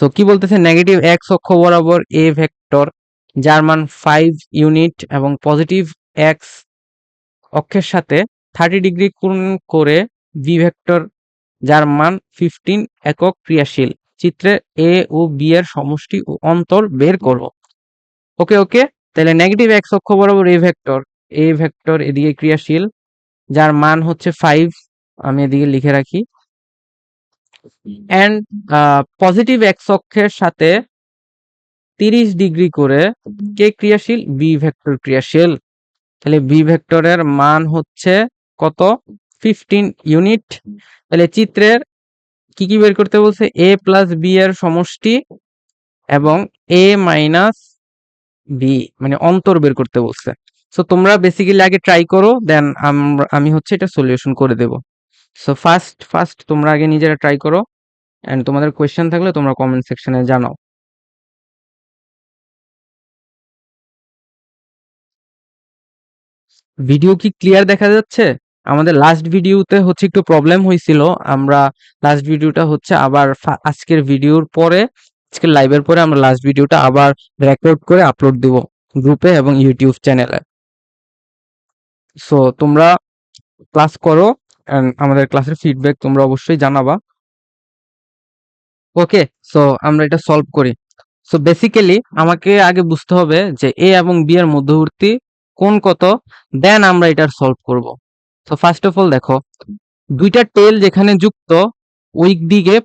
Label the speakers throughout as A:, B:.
A: So কি বলতেছে? Negative x অক্ষ বরাবর এ ভেক্টর যার মান ফাইভ ইউনিট এবং পজিটিভ এক্স অক্ষের সাথে থার্টি ডিগ্রি কোণ করে বি ভেক্টর যার মান ফিফটিন একক ক্রিয়াশীল। চিত্রে এ ও বি এর সমষ্টি ও অন্তর বের করো ওকে ওকে তাহলে নেগেটিভ এক্স অক্ষ বরাবর এ ভেক্টর এ ভেক্টর এদিকে ক্রিয়াশীল। যার মান হচ্ছে ফাইভ আমি এদিকে লিখে রাখি। অ্যান্ড পজিটিভ এক্স অক্ষের সাথে তিরিশ ডিগ্রি করে কে ক্রিয়াশীল বি ভেক্টর ক্রিয়াশীল। তাহলে বি ভেক্টরের মান হচ্ছে কত? ফিফটিন ইউনিট তাহলে চিত্রের কি কি বের করতে বলছে? এ প্লাস বি এর সমষ্টি এবং এ মাইনাস বি মানে অন্তর বের করতে বলছে। সো তোমরা বেসিক্যালি আগে ট্রাই করো দেন আমি হচ্ছে এটা সলিউশন করে দেব। সো ফার্স্ট ফার্স্ট তোমরা আগে নিজেরা ট্রাই করো এন্ড তোমাদের কোয়েশ্চেন থাকলে তোমরা কমেন্ট সেকশনে জানাও। ভিডিও কি ক্লিয়ার দেখা যাচ্ছে? আমাদের লাস্ট ভিডিওতে হচ্ছে একটু প্রবলেম হয়েছিল। আমরা লাস্ট ভিডিওটা হচ্ছে আবার আজকের ভিডিওর পরে, আজকের লাইভের পরে আমরা লাস্ট ভিডিওটা আবার রেকর্ড করে আপলোড দিব গ্রুপে এবং ইউটিউব চ্যানেলে সো তোমরা ক্লাস করো। আমাদের ক্লাসের ফিডব্যাক তোমরা অবশ্যই জানাবা। ওকে সো আমরা এটা সলভ করি। সো বেসিক্যালি আমাকে আগে বুঝতে হবে যে এ এবং বি এর মধ্যবর্তী কোন কত দেন আমরা এটার সলভ করব। সো ফার্স্ট অফ অল দেখো, দুইটা টেল যেখানে যুক্ত, ওই দিকে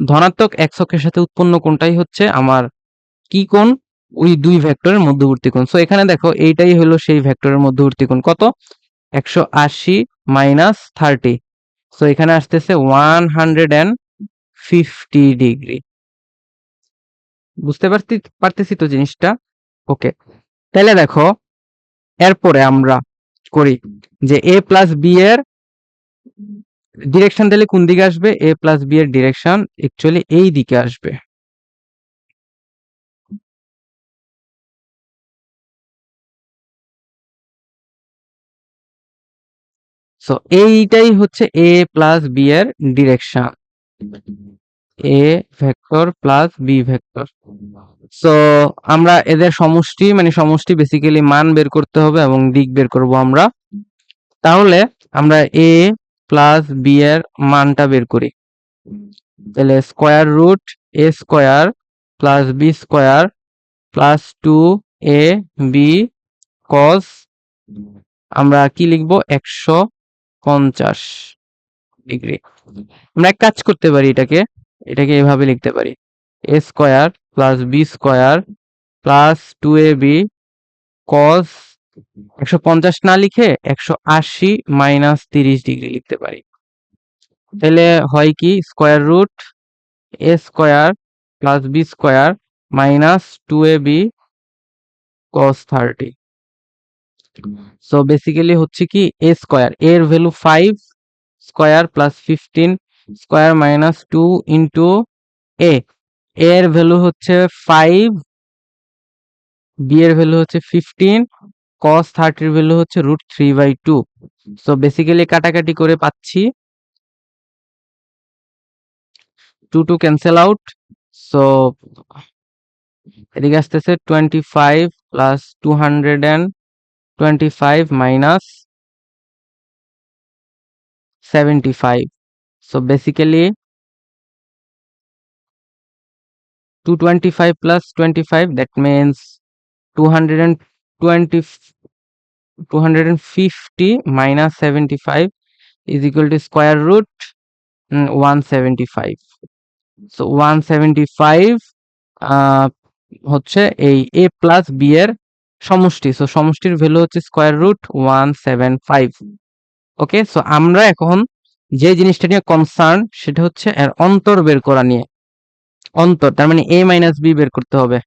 A: ধনাত্মক এক্স অক্ষের সাথে উৎপন্ন কোনটাই হচ্ছে আমার কি কোণ? ওই দুই ভেক্টরের মধ্যবর্তী কোণ। সো এখানে দেখো, এইটাই হলো সেই ভেক্টরের মধ্যবর্তী কোণ। কত? একশো আশি মাইনাস থার্টি সো এখানে আসতেছে one hundred and fifty degree বুঝতে পারছি পারতেছি তো জিনিসটা? ওকে তাহলে দেখো, এরপরে আমরা করি যে এ প্লাস বি এর ডিরেকশন তাহলে কোন দিকে আসবে? এ প্লাস বি এর ডিরেকশন অ্যাকচুয়ালি এই দিকে আসবে। সো এইটাই হচ্ছে এ প্লাস বি এর direction a vector plus b vector so আমরা এদের সমষ্টি মানে সমষ্টি বেসিক্যালি মান বের করতে হবে এবং দিক বের করব আমরা। তাহলে আমরা এ প্লাস বি এর মানটা বের করি। তাহলে square root a square plus b square plus two a b cos আমরা কি লিখব? একশো পঞ্চাশ ডিগ্রি। আমরা এক কাজ করতে পারি এটাকে এটাকে এভাবে লিখতে পারি। A square plus b square plus two a b cos একশো পঞ্চাশ না লিখে একশো আশি মাইনাস তিরিশ ডিগ্রি লিখতে পারি। তাহলে হয় কি? Square root a square plus b square minus two a b cos thirty. So basically হচ্ছে কি এ স্কোয়ার এর value five square plus fifteen square minus two into a এর ভ্যালু হচ্ছে ফাইভ বি এর ভ্যালু হচ্ছে ফিফটিন কস থার্টির value হচ্ছে root three by two so basically কাটাকাটি করে পাচ্ছি। Two two cancel out so এদিকে আসতেছে twenty five plus two hundred and twenty five minus seventy five so basically 225 plus 25 that means 220 f- 250 minus 75 is equal to square root mm, 175 so 175 ah, হচ্ছে এই a plus b এর সমষ্টি। So সমষ্টির value হচ্ছে square root one seven five okay so আমরা এখন যে জিনিসটা নিয়ে কনসার্ন সেটা হচ্ছে এর অন্তর বের করা নিয়ে। অন্তর, তার মানে এ মাইনাস বি বের করতে হবে।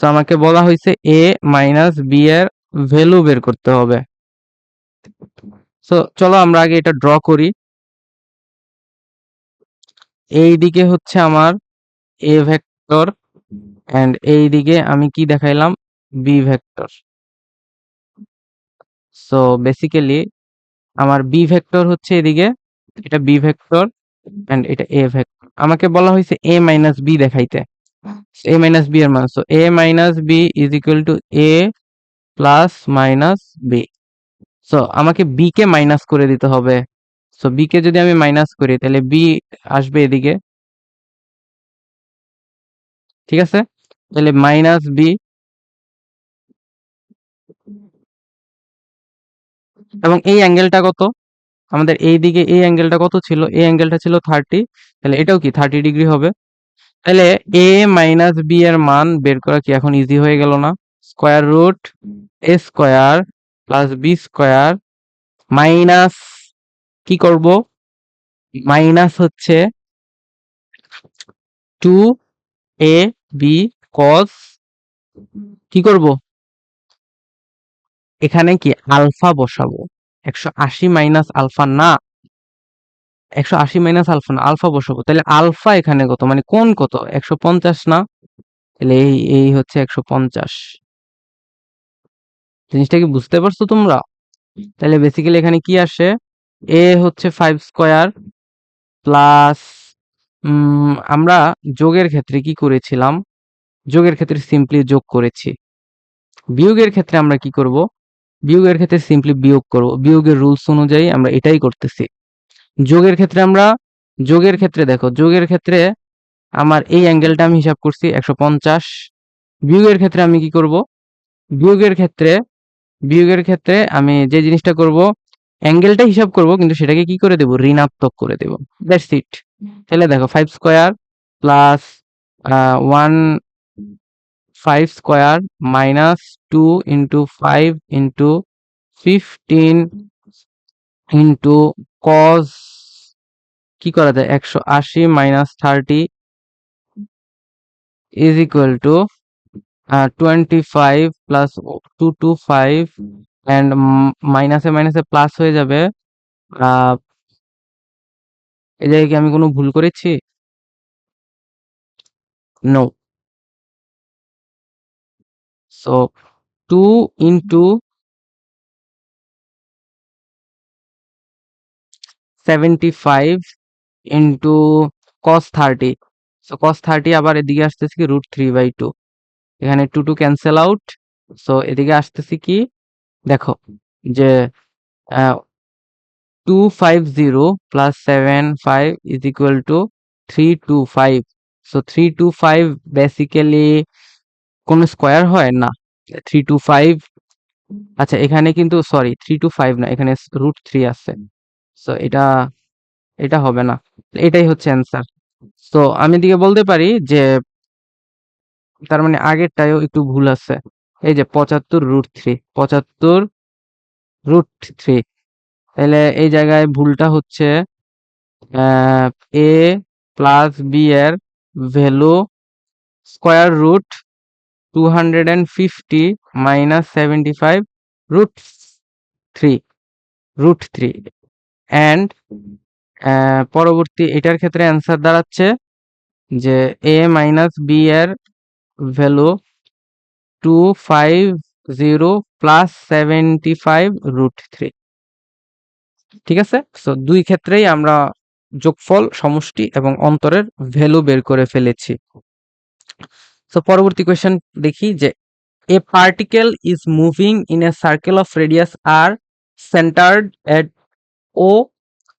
A: সো আমাকে বলা হয়েছে এ মাইনাস বি এর ভ্যালু বের করতে হবে। সো চলো আমরা আগে এটা ড্র করি। এই দিকে হচ্ছে আমার এ ভেক্টর এন্ড এই দিকে আমি কি দেখাইলাম? বি ভেক্টর সো বেসিক্যালি আমার বি ভেক্টর হচ্ছে এদিকে, এটা বি ভেক্টর এন্ড এটা এ ভেক্টর আমাকে বলা হয়েছে এ মাইনাস বি দেখাইতে। এ মাইনাস বি এর মান। So a minus b is equal to a plus minus b so আমাকে বি কে মাইনাস করে দিতে হবে। সো বি কে যদি আমি মাইনাস করি, তাহলে বি আসবে এদিকে। ঠিক আছে? তাহলে মাইনাস বি এবং এই অ্যাঙ্গেলটা কত? আমাদের এই দিকে এই অ্যাঙ্গেলটা কত ছিল? এই অ্যাঙ্গেলটা ছিল থার্টি তাহলে এটাও কি? থার্টি ডিগ্রি হবে। তাহলে এ মাইনাস বি এর মান বের করা কি এখন ইজি হয়ে গেল না? Square root a square plus b square minus কি করব? মাইনাস হচ্ছে টু এ বি কস কি করব? এখানে কি আলফা বসাবো? একশো আশি মাইনাস আলফা না, একশো আশি মাইনাস আলফা না, আলফা বসাবো। তাহলে আলফা এখানে কত? মানে কোন কত? একশো পঞ্চাশ না? তাহলে এই এই হচ্ছে একশো পঞ্চাশ। জিনিসটা কি বুঝতে পারছ তোমরা? তাহলে বেসিক্যালি এখানে কি আসে? এ হচ্ছে ফাইভ স্কোয়ার প্লাস আমরা যোগের ক্ষেত্রে কি করেছিলাম? যোগের ক্ষেত্রে সিম্পলি যোগ করেছি। বিয়োগের ক্ষেত্রে আমরা কি করব? বিয়োগের ক্ষেত্রে সিম্পলি বিয়োগ করব। বিয়োগের রুলস অনুযায়ী আমরা এটাই করতেছি। যোগের ক্ষেত্রে আমরা যোগের ক্ষেত্রে দেখো যোগের ক্ষেত্রে আমার এই অ্যাঙ্গেলটা আমি হিসাব করছি একশো পঞ্চাশ। বিয়োগের ক্ষেত্রে আমি কি করব? বিয়োগের ক্ষেত্রে বিয়োগের ক্ষেত্রে আমি যে জিনিসটা করব অ্যাঙ্গেলটা হিসাব করব কিন্তু সেটাকে কি করে দেব? ঋণাত্মক করে দেব। দ্যাটস ইট তাহলে দেখো five square plus one five square minus two into five into fifteen into cos কি করা যায়? একশো আশি minus thirty is equal to twenty five plus two two five and মাইনাসে মাইনাসে প্লাস হয়ে যাবে এই জায়গায় কি আমি কোনো ভুল করেছি? No so two into seventy five into cos thirty so cos thirty আবার এদিকে আসতেছে কি রুট থ্রি বাই টু এখানে two two cancel out so এদিকে আসতেছি কি? দেখো, যে two five zero plus seven five is equal to three two five so three two five basically কোনো স্কোয়ার হয় না। থ্রি টু ফাইভ আচ্ছা এখানে কিন্তু সরি থ্রি টু ফাইভ না, এখানে রুট থ্রি আছে। সো এটা এটা হবে না। এটাই হচ্ছে অ্যান্সার তো আমি দিকে বলতে পারি যে, তার মানে আগেরটাও একটু ভুল আছে। এই যে পঁচাত্তর রুট থ্রি পঁচাত্তর রুট থ্রি তাহলে এই জায়গায় ভুলটা হচ্ছে এ প্লাস বি এর value square root two hundred and fifty minus seventy five root three root three and পরবর্তী এটার ক্ষেত্রে অ্যান্সার দাঁড়াচ্ছে যে এ মাইনাস বি এর value two five zero plus seventy five root three ঠিক আছে? সো দুই ক্ষেত্রেই আমরা যোগফল, সমষ্টি এবং অন্তরের ভ্যালু বের করে ফেলেছি। সো পরবর্তী কোয়েশ্চেন দেখি যে a particle is moving in a circle of radius r centred at O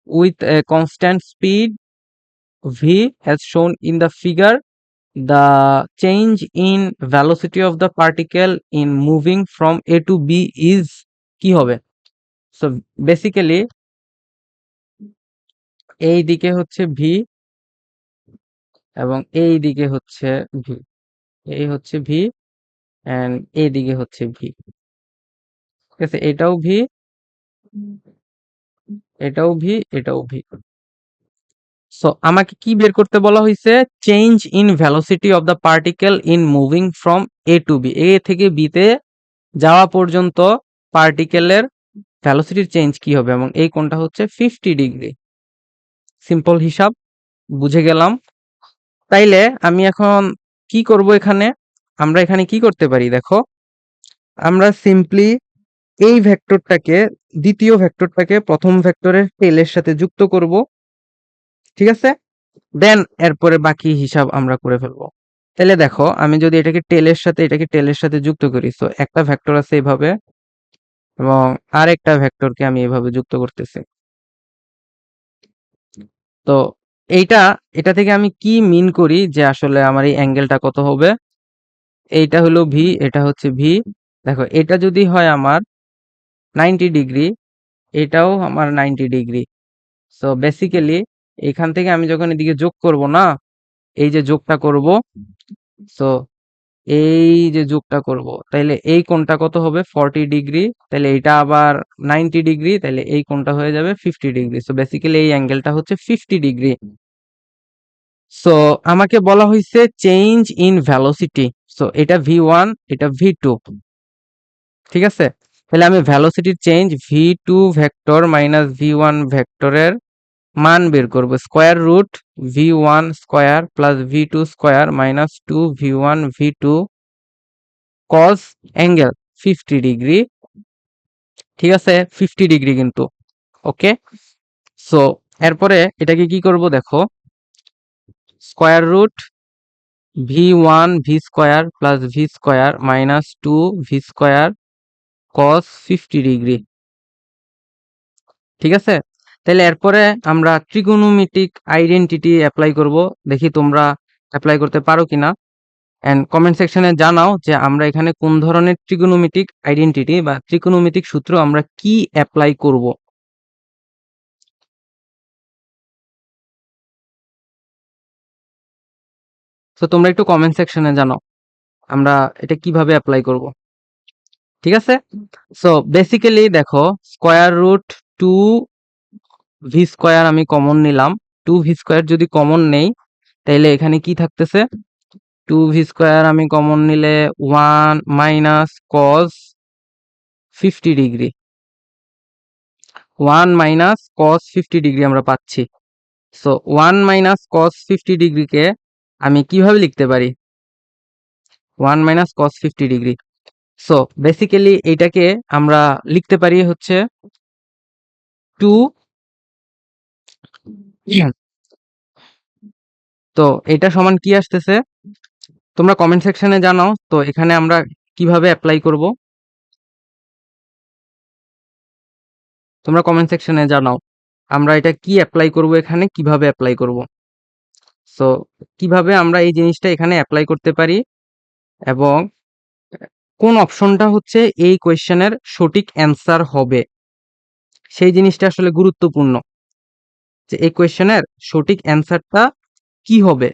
A: with a constant speed v has shown in the figure the change in velocity of the particle in moving from A to B is কি হবে? So basically এই দিকে হচ্ছে V এবং এই দিকে হচ্ছে V এই হচ্ছে ভি অ্যান্ড এই দিকে হচ্ছে ভি ঠিক আছে? এটাও ভি এটাও ভি এটাও ভি সো আমাকে কি বের করতে বলা হয়েছে change in velocity of the particle in moving from A to B A থেকে বিতে যাওয়া পর্যন্ত পার্টিকেলের ভ্যালোসিটির চেঞ্জ কি হবে? এবং এই কোণটা হচ্ছে ফিফটি ডিগ্রি সিম্পল হিসাব, বুঝে গেলাম। তাইলে আমি এখন কি করব এখানে? আমরা এখানে কি করতে পারি? দেখো, আমরা সিম্পলি এই ভেক্টরটাকে দ্বিতীয় ভেক্টরটাকে প্রথম ভেক্টরের টেলের সাথে যুক্ত করব। ঠিক আছে? দেন এরপরে বাকি হিসাব আমরা করে ফেলব। তাহলে দেখো, আমি যদি এটাকে টেলের সাথে, এটাকে টেলের সাথে যুক্ত করি তো একটা ভেক্টর আছে এইভাবে এবং আরেকটা ভেক্টরকে আমি এভাবে যুক্ত করতেছি। তো এইটা, এটা থেকে আমি কি মিন করি যে আসলে আমার এই অ্যাঙ্গেলটা কত হবে? এইটা হলো ভি এটা হচ্ছে ভি দেখো, এটা যদি হয় আমার নাইনটি ডিগ্রি এটাও আমার নাইনটি ডিগ্রি সো বেসিক্যালি এখান থেকে আমি যখন এদিকে যোগ করব না, এই যে যোগটা করব সো এই যে যোগটা করব, তাইলে এই কোণটা কত হবে? ফর্টি ডিগ্রি তাহলে এটা আবার নাইনটি ডিগ্রি তাহলে এই কোণটা হয়ে যাবে ফিফটি ডিগ্রি সো বেসিক্যালি এই অ্যাঙ্গেলটা হচ্ছে ফিফটি ডিগ্রি সো আমাকে বলা হয়েছে চেঞ্জ ইন ভ্যালোসিটি সো এটা ভি ওয়ান এটা ভি টু ঠিক আছে? তাহলে আমি ভ্যালোসিটির change v two vector minus v one ভেক্টরের মান বের করব। Square root v one square plus v two square minus two v one v two cos angle fifty degree ঠিক আছে? ফিফটি ডিগ্রি কিন্তু। ওকে সো এরপরে এটাকে কি করব দেখো? Square root v one v square plus v square minus two v square cos fifty degree ঠিক আছে? তাহলে এরপরে আমরা ট্রিগোনোমেট্রিক আইডেন্টিটি অ্যাপ্লাই করব। দেখি তোমরা অ্যাপ্লাই করতে পারো কিনা। অ্যান্ড কমেন্ট সেকশনে জানাও যে আমরা এখানে কোন ধরনের ট্রিগোনোমেট্রিক আইডেন্টিটি বা ট্রিগোনোমেট্রিক সূত্র আমরা কি অ্যাপ্লাই করব। তো তোমরা একটু কমেন্ট সেকশনে জানাও আমরা এটা কীভাবে অ্যাপ্লাই করব। ঠিক আছে? সো বেসিক্যালি দেখো square root two v square আমি কমন নিলাম। টু ভি স্কোয়ার যদি কমন নেই, তাইলে এখানে কি থাকতেছে? টু ভি স্কোয়ার আমি কমন নিলে one minus cos fifty degree one minus cos fifty degree আমরা পাচ্ছি। So one minus cos fifty ডিগ্রিকে আমি কীভাবে লিখতে পারি? One minus cos fifty degree so basically এইটাকে আমরা লিখতে পারি হচ্ছে টু তো এটা সমান কি আসতেছে? তোমরা কমেন্ট সেকশনে জানাও, তো এখানে আমরা কীভাবে অ্যাপ্লাই করব? তোমরা কমেন্ট সেকশনে জানাও, আমরা এটা কি অ্যাপ্লাই করব এখানে, কীভাবে অ্যাপ্লাই করব? সো কীভাবে আমরা এই জিনিসটা এখানে অ্যাপ্লাই করতে পারি? এবং কোন অপশনটা হচ্ছে এই কোয়েশ্চেনের সঠিক অ্যান্সার হবে? সেই জিনিসটা আসলে গুরুত্বপূর্ণ। যে এই কোয়েশ্চেনের সঠিক অ্যান্সারটা কি হবে?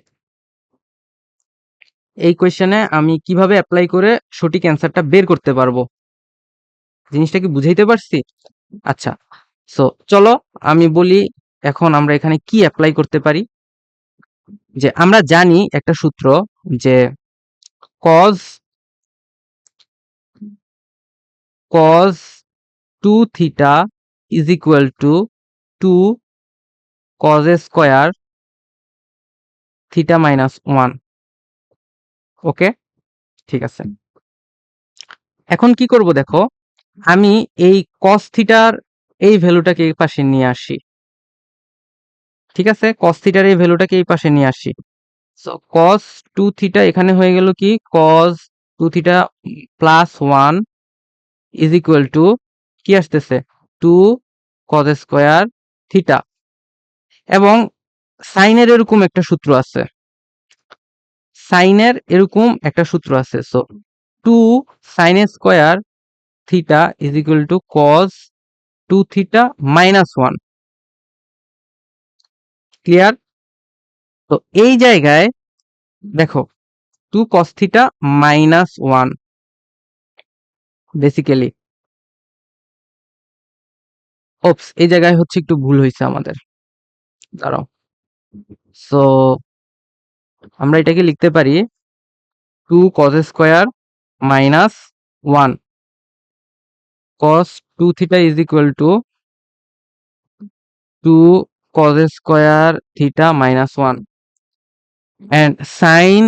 A: এই কোয়েশ্চেনে আমি কীভাবে অ্যাপ্লাই করে সঠিক অ্যান্সারটা বের করতে পারব? জিনিসটা কি বুঝাইতে পারছি? আচ্ছা সো চলো আমি বলি এখন আমরা এখানে কি অ্যাপ্লাই করতে পারি? যে আমরা জানি একটা সূত্র যে cos cos two theta is equal to two cos square theta minus one okay ঠিক আছে. এখন কি করব দেখো? আমি এই কস থিটার এই ভ্যালুটাকে এই পাশে নিয়ে আসি। ঠিক আছে? কস থিটার এই ভ্যালুটাকে এই পাশে নিয়ে আসি। সো কস টু থিটা এখানে হয়ে গেল কি? Cos two theta plus one is equal to কি আসতেছে? টু কজ স্কোয়ার থিটা এবং সাইনের এরকম একটা সূত্র আছে। সাইনের এরকম একটা সূত্র আছে। So two sine square theta is equal to cos two theta minus one clear তো এই জায়গায় দেখো two cos theta minus one basically oops এই জায়গায় হচ্ছে একটু ভুল হয়েছে আমাদের। দাঁড়াও। সো আমরা এটাকে লিখতে পারি two cos square minus one cos two theta is equal to two cos square theta minus one and sine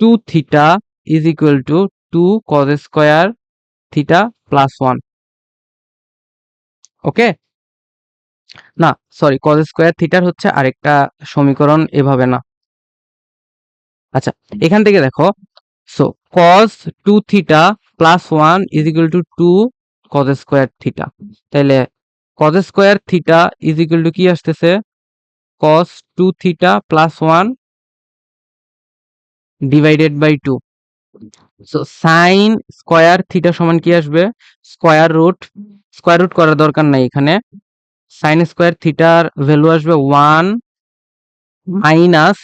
A: two theta is equal to two cos square theta plus one okay না sorry cos square থিটার হচ্ছে আরেকটা সমীকরণ এভাবে না। আচ্ছা এখান থেকে দেখো so cos two theta plus one is equal to two cos square theta তাহলে cos square theta is equal to কি আসতেছে? cos two theta plus one divided by two so sine square theta সমান কি আসবে? Square root square root করার দরকার নাই এখানে। সাইন স্কোয়ার থিটার ভ্যালু আসবে one minus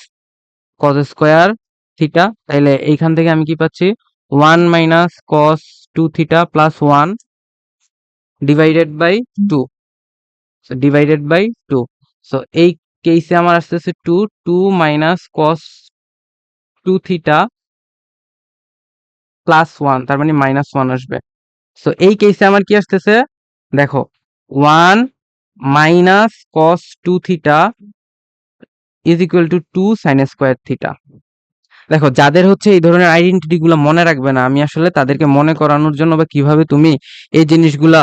A: cos square theta তাইলে এইখান থেকে আমি কি পাচ্ছি? One minus cos two theta plus one divided by two divided by two so এই কেসে আমার আসতেছে two two minus cos two theta plus one তার মানে মাইনাস ওয়ান আসবে। সো এই কেসে আমার কি আসতেছে? দেখো one minus cos two theta is equal to two sine square theta দেখো, যাদের হচ্ছে এই ধরনের আইডেন্টিটি গুলো মনে রাখবে না, আমি আসলে তাদেরকে মনে করানোর জন্য বা কীভাবে তুমি এই জিনিসগুলা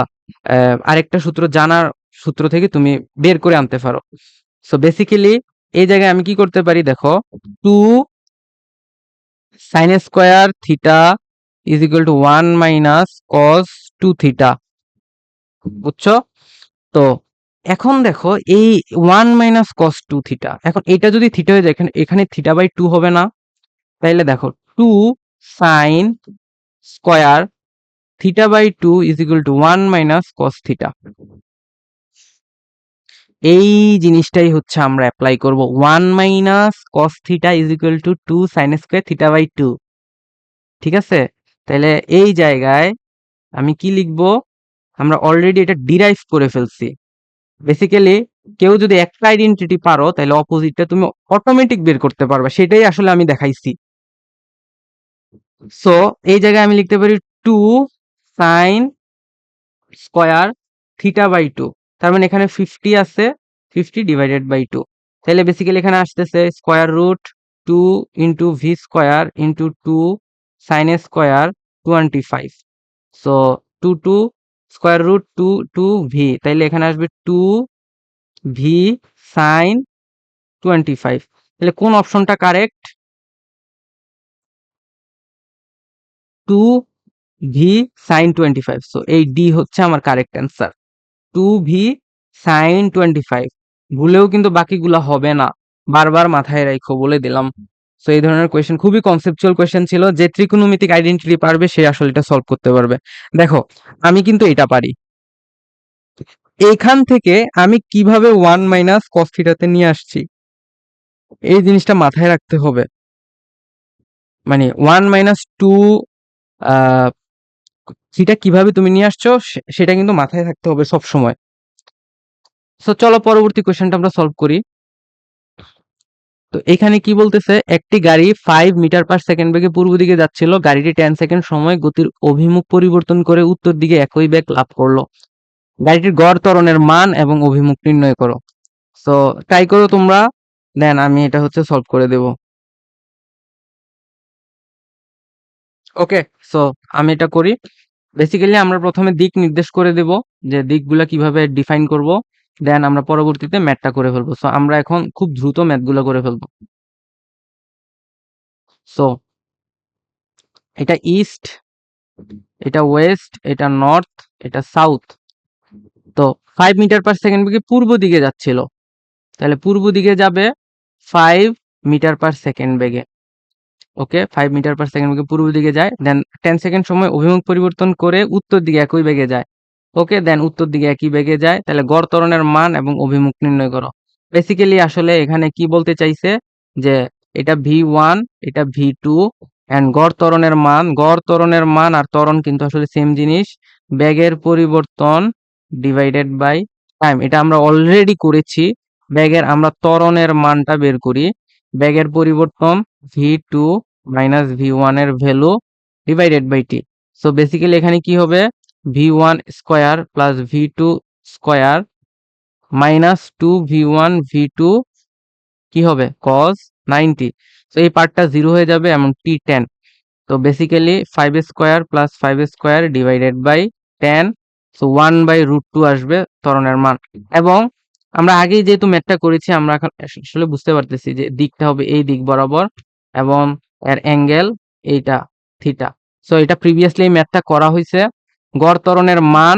A: আরেকটা সূত্র জানার সূত্র থেকে তুমি বের করে আনতে পারো। সো বেসিক্যালি এই জায়গায় আমি কি করতে পারি? দেখো two sine square theta is equal to one minus cos two theta বুঝছ? তো এখন দেখো এই one minus cos two theta এখন এটা যদি থিটা হয়ে যায়, এখানে থিটা বাই টু হবে না। তাইলে দেখো two sine square theta by two is equal to one minus cos theta এই জিনিসটাই হচ্ছে আমরা অ্যাপ্লাই করব। One minus cos theta is equal to two sine square theta by two ঠিক আছে? তাহলে এই জায়গায় আমি কি লিখব? আমরা অলরেডি এটা ডিরাইভ করে ফেলছি। বেসিক্যালি কেউ যদি একটা আইডেন্টিটি পারো, তাহলে অপোজিটটা তুমি অটোমেটিক বের করতে পারবে। সেটাই আসলে আমি দেখাইছি। সো এই জায়গায় আমি লিখতে পারি two sine square theta by two তার মানে এখানে ফিফটি আছে ফিফটি ডিভাইডেড বাই টু তাহলে বেসিক্যালি এখানে আসতেছে square root two into v square into two sine square twenty five so two two square root two two v তাইলে এখানে আসবে two v sine twenty five তাহলে কোন অপশনটা correct two v sine twenty five so এই D হচ্ছে আমার correct answer two v sine twenty five ভুলেও কিন্তু বাকিগুলা হবে না। বারবার মাথায় রাখো বলে দিলাম। সো এই ধরনের কোয়েশ্চেন খুবই কনসেপচুয়াল কোয়েশ্চেন ছিল, যে ত্রিকোণমিতিক আইডেন্টিটি পারবে, সে আসলে এটা সলভ করতে পারবে। দেখো, আমি কিন্তু এটা পারি। এইখান থেকে আমি কীভাবে ওয়ান মাইনাস কস থিটাতে নিয়ে আসছি? এই জিনিসটা মাথায় রাখতে হবে। মানে ওয়ান মাইনাস টু থিটা কীভাবে তুমি নিয়ে আসছো সেটা কিন্তু মাথায় থাকতে হবে সব সময় সো চলো পরবর্তী কোয়েশ্চেনটা আমরা সলভ করি। তো এখানে কি বলতেছে? একটি গাড়ি ফাইভ মিটার পার সেকেন্ড বেগে পূর্ব দিকে যাচ্ছিল। গাড়িটি টেন সেকেন্ড সময় গতির অভিমুখ পরিবর্তন করে উত্তর দিকে একই বেগ লাভ করল। গাড়িটির গড় ত্বরণের মান এবং অভিমুখ নির্ণয় করো। সো ট্রাই করো তোমরা। দেন আমি এটা হচ্ছে সলভ করে দেব। ওকে সো আমি এটা করি। বেসিক্যালি আমরা প্রথমে দিক নির্দেশ করে দেব যে দিকগুলা কীভাবে ডিফাইন করব। দেন আমরা পরবর্তীতে ম্যাথটা করে ফেলব। সো আমরা এখন খুব দ্রুত ম্যাথগুলো করে ফেলব। সো এটা ইস্ট এটা ওয়েস্ট এটা নর্থ এটা সাউথ তো ফাইভ মিটার পার সেকেন্ড বেগে পূর্ব দিকে যাচ্ছিল? তাহলে পূর্ব দিকে যাবে ফাইভ মিটার পার সেকেন্ড বেগে। Okay five metre per second বেগে পূর্ব দিকে যায়। দেন টেন সেকেন্ড সময় অভিমুখ পরিবর্তন করে উত্তর দিকে একই বেগে যায়। ওকে, দেন উত্তর দিকে একই বেগে যায়। তাহলে গড় ত্বরণের মান এবং অভিমুখ নির্ণয় করো। বেসিক্যালি আসলে এখানে কি বলতে চাইছে? যে এটা ভি ওয়ান এটা ভি টু অ্যান্ড গড় ত্বরণের মান, গড় ত্বরণের মান আর ত্বরণ কিন্তু আসলে সেম জিনিস। বেগের পরিবর্তন ডিভাইডেড বাই টাইম এটা আমরা অলরেডি করেছি। ব্যাগের আমরা ত্বরণের মানটা বের করি। ব্যাগের পরিবর্তন ভি টু মাইনাস ভি ওয়ানের value divided by t so basically এখানে কি হবে? V one square plus v two square minus two v one v two কি হবে? কস নাইনটি সো এই পার্টটা জিরো হয়ে যাবে, এমন টি টেন তো basically five square plus five square divided by ten so one by root two আসবে ত্বরণের মান। এবং আমরা আগেই যেহেতু ম্যাথটা করেছি, আমরা এখন আসলে বুঝতে পারতেছি যে দিকটা হবে এই দিক বরাবর এবং এর অ্যাঙ্গেল এইটা থিটা সো এটা প্রিভিয়াসলি ম্যাথটা করা হয়েছে গড় ত্বরণের মান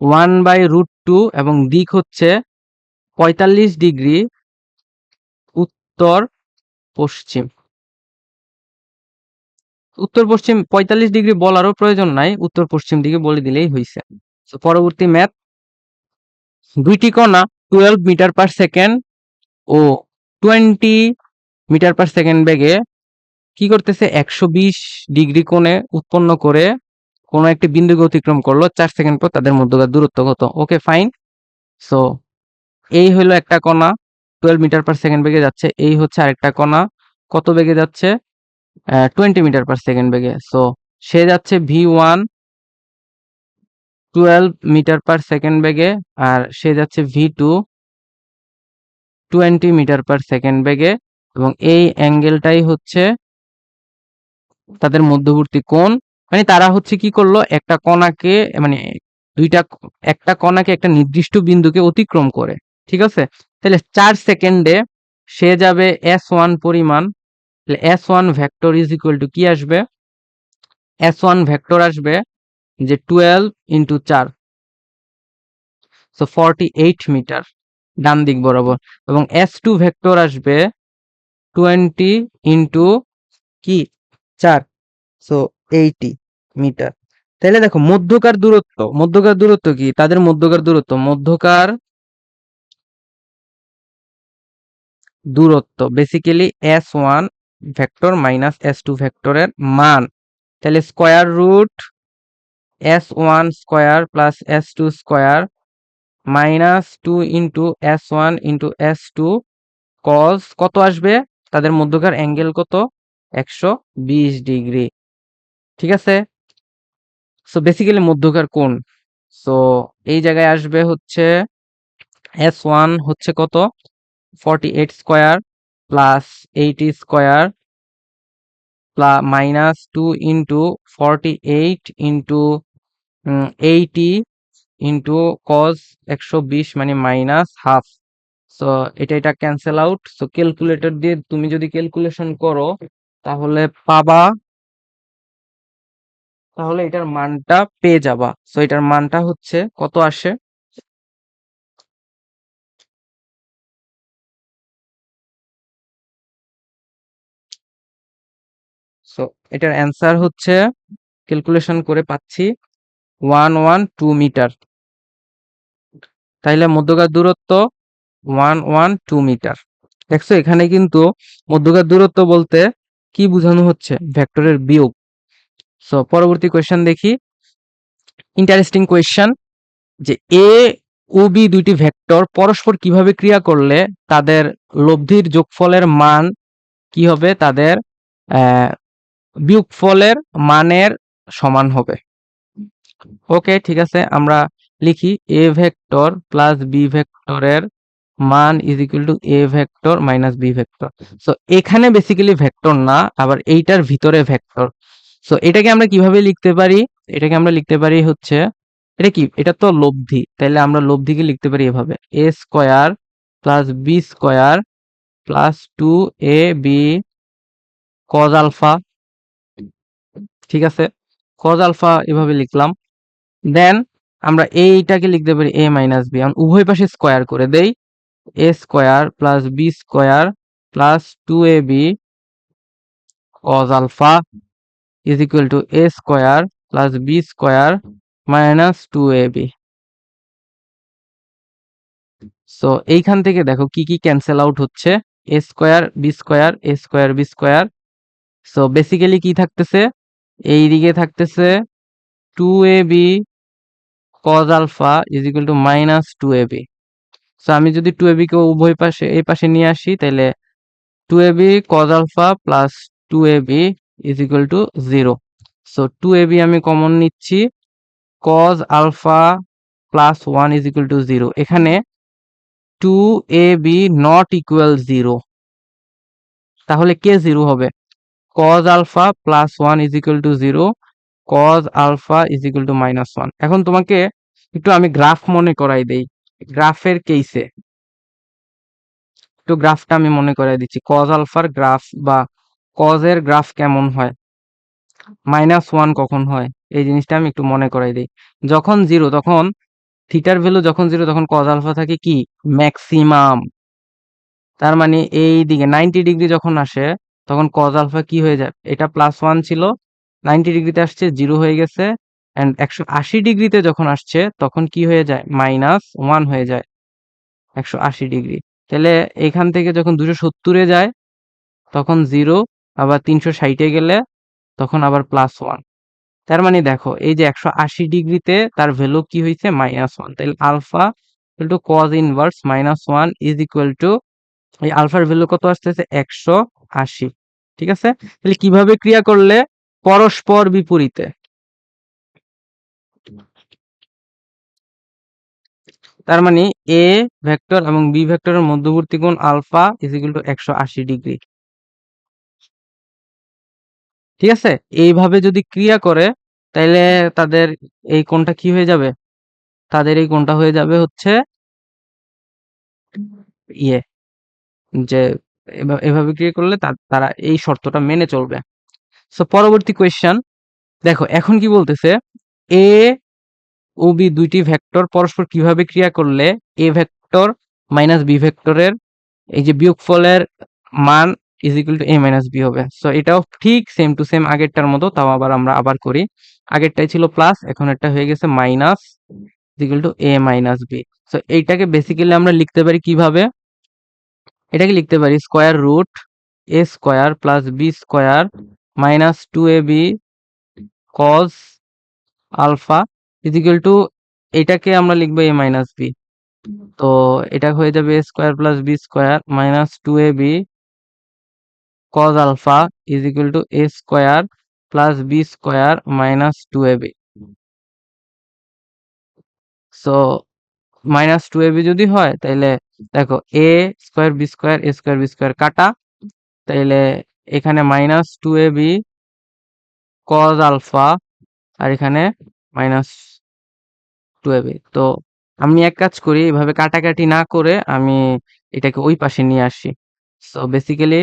A: ওয়ান বাই রুট টু এবং দিক হচ্ছে পঁয়তাল্লিশ ডিগ্রি উত্তর পশ্চিম। উত্তর পশ্চিম পঁয়তাল্লিশ ডিগ্রি বলারও প্রয়োজন নাই, উত্তর পশ্চিম দিকে বলে দিলেই হয়েছে পরবর্তী ম্যাথ, দুইটি কণা টুয়েলভ মিটার পার সেকেন্ড ও টোয়েন্টি মিটার পার সেকেন্ড বেগে কি করতেছে? একশো বিশ ডিগ্রি কোণে উৎপন্ন করে কোনো একটি বিন্দুকে অতিক্রম করল, চার সেকেন্ড পর তাদের মধ্যকার দূরত্ব কত? ওকে ফাইন সো এই হলো একটা কণা টুয়েলভ মিটার পার সেকেন্ড বেগে যাচ্ছে, এই হচ্ছে আরেকটা কণা, কত বেগে যাচ্ছে? টোয়েন্টি মিটার পার সেকেন্ড বেগে। সো সে যাচ্ছে v one twelve metre per second বেগে, আর সে যাচ্ছে v two twenty metre per second বেগে, এবং এই অ্যাঙ্গেলটাই হচ্ছে তাদের মধ্যবর্তী কোণ মানে তারা হচ্ছে কি করল, একটা কণাকে মানে দুইটা, একটা কণাকে একটা নির্দিষ্ট বিন্দুকে অতিক্রম করে, ঠিক আছে? তাহলে চার সেকেন্ডে সে যাবে এস ওয়ান পরিমাণ s one vector is equal to কি আসবে? এস ওয়ান ভেক্টর আসবে যে টুয়েলভ ইন্টু চার সো ফর্টি এইট মিটার ডান দিক বরাবর, এবং এস টু ভেক্টর আসবে টোয়েন্টি ইন্টু কি? চার সো এইটি মিটার। তাহলে দেখো মধ্যকার দূরত্ব মধ্যকার দূরত্ব কি? তাদের মধ্যকার দূরত্ব মধ্যকার দূরত্ব basically s one vector minus s two ভেক্টরের মান। তাহলে square root s one square plus s two square minus two into s one into s two কত আসবে? তাদের মধ্যকার অ্যাঙ্গেল কত? একশো বিশ ডিগ্রি। ঠিক আছে? সো বেসিক্যালি মধ্যকার কোণ। সো এই জায়গায় আসবে হচ্ছে এস ওয়ান হচ্ছে কত? Forty eight square plus eighty square minus two into forty eight into eighty into cos একশো বিশ মানে মাইনাস হাফ সো এটা এটা ক্যান্সেল আউট সো ক্যালকুলেটর দিয়ে তুমি যদি ক্যালকুলেশন করো, তাহলে পাবা তাহলে এটার মানটা পেয়ে যাবা। সো এটার মানটা হচ্ছে কত আসে? সো এটার অ্যান্সার হচ্ছে ক্যালকুলেশন করে পাচ্ছি ওয়ান ওয়ান টু মিটার তাইলে মধ্যকার দূরত্ব ওয়ান ওয়ান টু মিটার দেখছ, এখানে কিন্তু মধ্যকার দূরত্ব বলতে কি বোঝানো হচ্ছে? ভেক্টরের বিয়োগ। সো পরবর্তী কোয়েশ্চেন দেখি। ইন্টারেস্টিং কোয়েশ্চেন যে এ ও বি দুইটি ভেক্টর পরস্পর কীভাবে ক্রিয়া করলে তাদের লব্ধির যোগফলের মান কি হবে? তাদের বিয়োগফলের মানের সমান হবে। ওকে ঠিক আছে। আমরা লিখি এ ভেক্টর প্লাস বি ভেক্টরের মান is equal to a vector minus b vector so এখানে বেসিক্যালি ভেক্টর না, আবার এইটার ভিতরে ভেক্টর সো এটাকে আমরা কীভাবে লিখতে পারি? এটাকে আমরা লিখতে পারি হচ্ছে, এটা কি? এটা তো লব্ধি তাহলে আমরা লব্ধিকে লিখতে পারি এভাবে। A square plus b square plus two a b cos alpha ঠিক আছে? কজ আলফা এভাবে লিখলাম। দেন আমরা এইটাকে লিখতে পারি এ মাইনাস বি উভয় পাশে স্কোয়ার করে দেই। A square plus b square plus two a b cos alpha two a square plus b square minus two a b so এইখান থেকে দেখো কি কি ক্যান্সেল আউট হচ্ছে। A square b square a square b square so basically কি থাকতেছে? এই দিকে থাকতেছে two a b cos alpha is equal to minus two a b so আমি যদি টু এ বি কে উভয় পাশে, এই পাশে নিয়ে আসি তাহলে two a b cos alpha plus two a b is equal to zero so two a b আমি কমন নিচ্ছি। Cos alpha plus one is equal to zero এখানে two a b not equal zero তাহলে কে zero হবে? Cos alpha plus one is equal to zero cos alpha is equal to minus one এখন তোমাকে একটু আমি graph মনে করাই দেই। গ্রাফের কেসে একটু গ্রাফটা আমি মনে করে দিচ্ছি। কজ আলফার গ্রাফ বা কজের গ্রাফ কেমন হয়? মাইনাস ওয়ান কখন হয়? এই জিনিসটা আমি একটু মনে করাই দিই। যখন জিরো তখন থিটার ভ্যালু যখন জিরো তখন কজ আলফা থাকে কি? ম্যাক্সিমাম তার মানে এই দিকে নাইনটি ডিগ্রি যখন আসে, তখন কজ আলফা কি হয়ে যায়? এটা প্লাস ওয়ান ছিল নাইনটি ডিগ্রিতে আসছে জিরো হয়ে গেছে অ্যান্ড একশো আশি ডিগ্রিতে যখন আসছে, তখন কি হয়ে যায়? মাইনাস ওয়ান হয়ে যায়, একশো আশি ডিগ্রি তাহলে এখান থেকে যখন দুশো সত্তরে যায়, তখন জিরো আবার তিনশো ষাটে গেলে তখন আবার প্লাস ওয়ান তার মানে দেখো, এই যে একশো আশি ডিগ্রিতে তার ভ্যালু কি হয়েছে মাইনাস ওয়ান তাহলে alpha two cos inverse minus one is equal to এই আলফার ভ্যালু কত আসতেছে? একশো আশি। ঠিক আছে? তাহলে কীভাবে ক্রিয়া করলে? পরস্পর বিপরীতে। তার মানে এ ভেক্টর এবং বি ভেক্টরের মধ্যবর্তী কোণ আলফা ইজ ইকুয়াল টু একশো আশি ডিগ্রি। ঠিক আছে? এইভাবে যদি ক্রিয়া করে, তাইলে তাদের এই কোণটা কি হয়ে যাবে? তাদের এই কোণটা হয়ে যাবে হচ্ছে ইয়ে যে এভাবে ক্রিয়া করলে তারা এই শর্তটা মেনে চলবে। সো পরবর্তী কোয়েশ্চেন দেখো, এখন কি বলতেছে? এ ও বি দুইটি ভেক্টর পরস্পর কীভাবে ক্রিয়া করলে এ ভেক্টর মাইনাস বি ভেক্টরের এই যে বিয়োগফলের মান is equal to a minus b হবে। সো এটাও ঠিক সেম টু সেম আগেরটার মতো, তাও আবার আমরা আবার করি। আগেরটাই ছিল প্লাস এখন এটা হয়ে গেছে minus equal to a minus b so এইটাকে বেসিক্যালি আমরা লিখতে পারি কীভাবে? এটাকে লিখতে পারি square root a square plus b square minus two a b cos alpha is equal to এটাকে আমরা লিখব এ মাইনাস বি তো, এটা হয়ে যাবে a square plus b square minus two a b is equal to a square plus b square minus two a b so minus two a b যদি হয় তাহলে দেখো a square b square a square b square কাটা, তাইলে এখানে minus two a b cos alpha আর এখানে minus two A B তো আমি এক কাজ করি, এভাবে কাটাকাটি না করে আমি এটাকে ওই পাশে নিয়ে আসি। So basically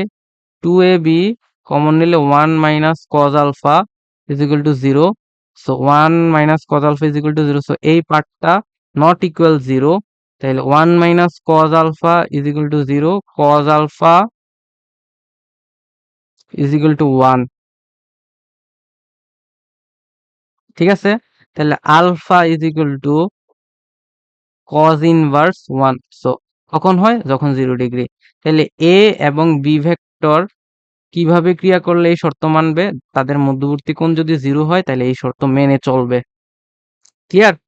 A: two a b common নিলে one minus cos alpha is equal to zero so one minus cos alpha is equal to zero so এই পার্টটা নট ইকুয়াল জিরো তাহলে one minus cos alpha is equal to zero cos alpha is equal to one ঠিক আছে? তাহলে alpha is equal to cos inverse one so কখন হয়? যখন zero degree তাহলে এ এবং বি ভেক্টর কীভাবে ক্রিয়া করলে এই শর্ত মানবে? তাদের মধ্যবর্তী কোণ যদি জিরো হয়, তাহলে এই শর্ত মেনে চলবে। ক্লিয়ার